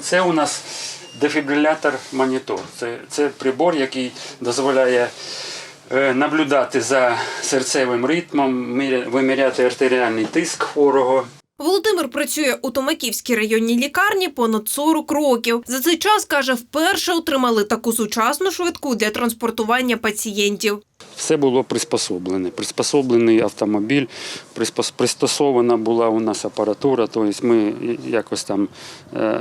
Це у нас дефібрилятор монітор. Це, це прибор, який дозволяє е, наблюдати за серцевим ритмом, виміряти артеріальний тиск хворого. Володимир працює у Томаківській районній лікарні понад 40 років. За цей час каже, вперше отримали таку сучасну швидку для транспортування пацієнтів. Все було приспособлене. Приспособлений автомобіль, пристосована була у нас апаратура. Тобто ми якось там е,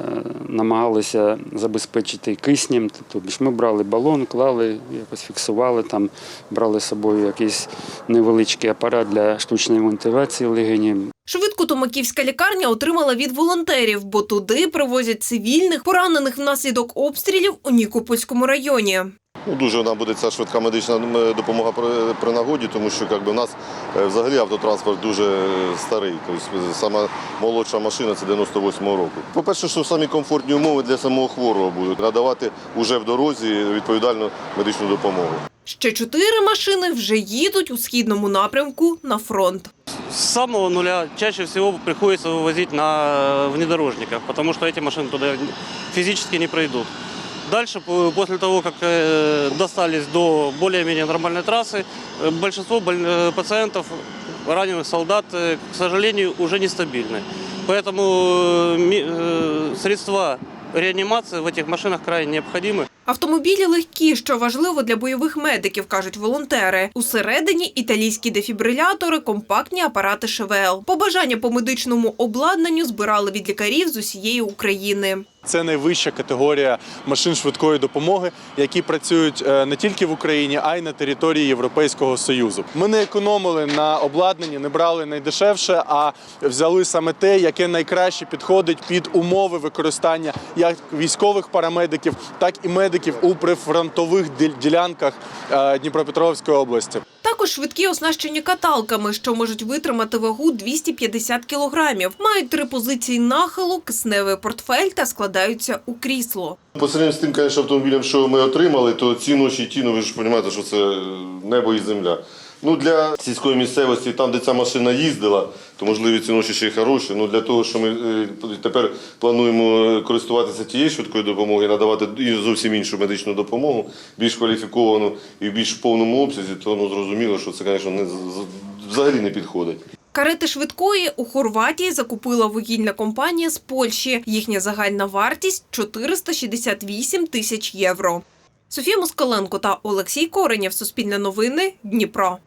намагалися забезпечити киснем. Тобто ми брали балон, клали, якось фіксували там, брали з собою якийсь невеличкий апарат для штучної вентиляції легенів. Швидку Томаківська лікарня отримала від волонтерів, бо туди привозять цивільних, поранених внаслідок обстрілів у Нікопольському районі. Ну, дуже нам буде ця швидка медична допомога при, при нагоді, тому що якби, у нас е, взагалі автотранспорт дуже старий. Тобто сама молодша машина це 98-го року. По-перше, що самі комфортні умови для самого хворого будуть надавати уже в дорозі відповідальну медичну допомогу. Ще чотири машини вже їдуть у східному напрямку на фронт. С самого нуля чаще всего приходится вывозить на э, внедорожниках, потому что эти машины туда физически не пройдут. Дальше, по- после того, как э, достались до более-менее нормальной трассы, э, большинство боль- пациентов, раненых солдат, к сожалению, уже нестабильны. Поэтому средства реанимации в этих машинах крайне необходимы. Автомобілі легкі, що важливо для бойових медиків, кажуть волонтери. Усередині італійські дефібрилятори, компактні апарати ШВЛ. Побажання по медичному обладнанню збирали від лікарів з усієї України. Це найвища категорія машин швидкої допомоги, які працюють е, не тільки в Україні, а й на території Європейського союзу. Ми не економили на обладнанні, не брали найдешевше, а взяли саме те, яке найкраще підходить під умови використання як військових парамедиків, так і медиків у прифронтових ділянках е, Дніпропетровської області. Також швидкі оснащені каталками, що можуть витримати вагу 250 кілограмів. Мають три позиції нахилу, кисневий портфель та складаються у крісло. По сравнению з тим, звісно, автомобілем, що ми отримали, то ці ночі і ті, ну ви ж розумієте, що це небо і земля. Ну, для сільської місцевості, там, де ця машина їздила, то можливо ці ночі ще й хороші. Ну, для того, що ми е, тепер плануємо користуватися тією швидкою допомогою, надавати зовсім іншу медичну допомогу, більш кваліфіковану і в більш повному обсязі, то ну, зрозуміло, що це, звісно, не, взагалі не підходить. Карети швидкої у Хорватії закупила вугільна компанія з Польщі. Їхня загальна вартість 468 тисяч євро. Софія Москаленко та Олексій Коренєв. Суспільне новини. Дніпро.